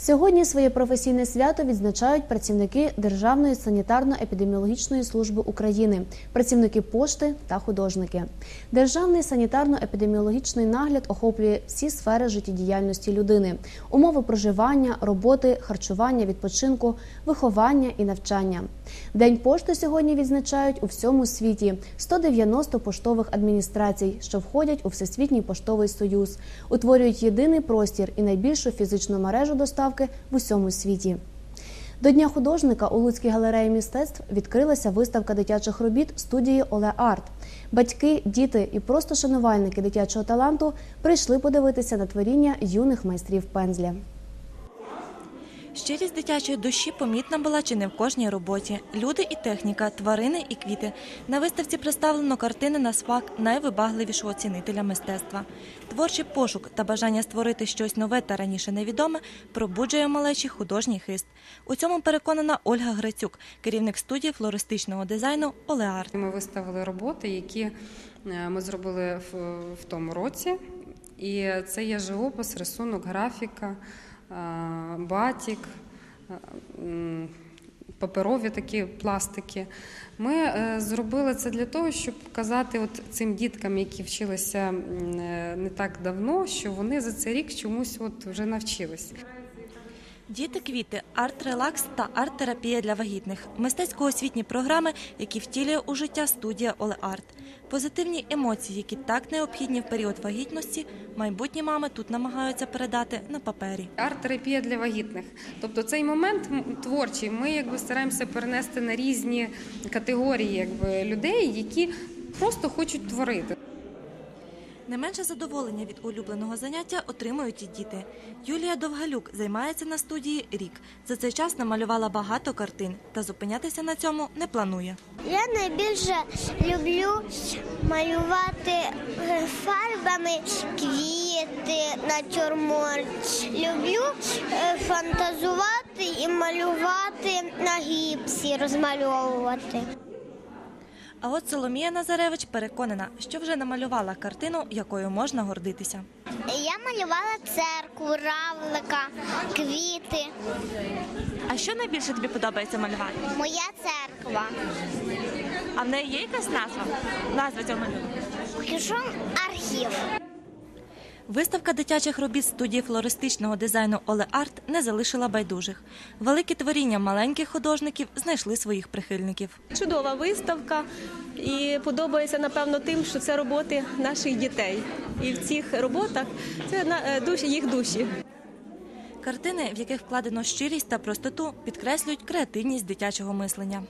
Сьогодні своє професійне свято відзначають працівники Державної санітарно-епідеміологічної служби України, працівники пошти та художники. Державний санітарно-епідеміологічний нагляд охоплює всі сфери життєдіяльності людини: умови проживання, роботи, харчування, відпочинку, виховання і навчання. День пошти сьогодні відзначають у всьому світі 190 поштових адміністрацій, що входять у Всесвітній поштовий союз, утворюють єдиний простір і найбільшу фізичну мережу доставки в усьому світі. До Дня художника у Луцькій галереї мистецтв відкрилася виставка дитячих робіт студії Оле Арт. Батьки, діти і просто шанувальники дитячого таланту прийшли подивитися на творіння юних майстрів пензля. Щирість дитячої душі помітна була чи не в кожній роботі. Люди і техніка, тварини і квіти. На виставці представлено картини на смак найвибагливішого цінителя мистецтва. Творчий пошук та бажання створити щось нове та раніше невідоме пробуджує малечі художній хист. У цьому переконана Ольга Грацюк, керівник студії флористичного дизайну Олеарт. Ми виставили роботи, які е, ми зробили в, тому році. І це є живопис, рисунок, графіка, батік, е, паперові такі пластики. Ми е, зробили це для того, щоб показати от цим діткам, які вчилися е, не так давно, що вони за цей рік чомусь от вже навчились. Діти квіти, арт-релакс та арт-терапія для вагітних, мистецько-освітні програми, які втілює у життя студія Олеарт. Позитивні емоції, які так необхідні в період вагітності, майбутні мами тут намагаються передати на папері. Арт-терапія для вагітних. Тобто цей момент творчий ми якби стараємося перенести на різні категорії якби, людей, які просто хочуть творити. Не менше задоволення від улюбленого заняття отримують і діти. Юлія Довгалюк займається на студії рік. За цей час намалювала багато картин та зупинятися на цьому не планує. Я найбільше люблю малювати е, фарбами квіти, натюрморт. Люблю е, фантазувати і малювати на гіпсі, розмальовувати. А от Соломія Назаревич переконана, що вже намалювала картину, якою можна гордитися. Я малювала церкву, равлика, квіти. А що найбільше тобі подобається малювати? Моя церква. А в неї є якась назва? Назва цього малюнку? Кишон архів. Виставка дитячих робіт студії флористичного дизайну Оле Арт не залишила байдужих. Великі творіння маленьких художників знайшли своїх прихильників. Чудова виставка і подобається напевно тим, що це роботи наших дітей. І в цих роботах це е, душі їх душі. Картини, в яких вкладено щирість та простоту, підкреслюють креативність дитячого мислення.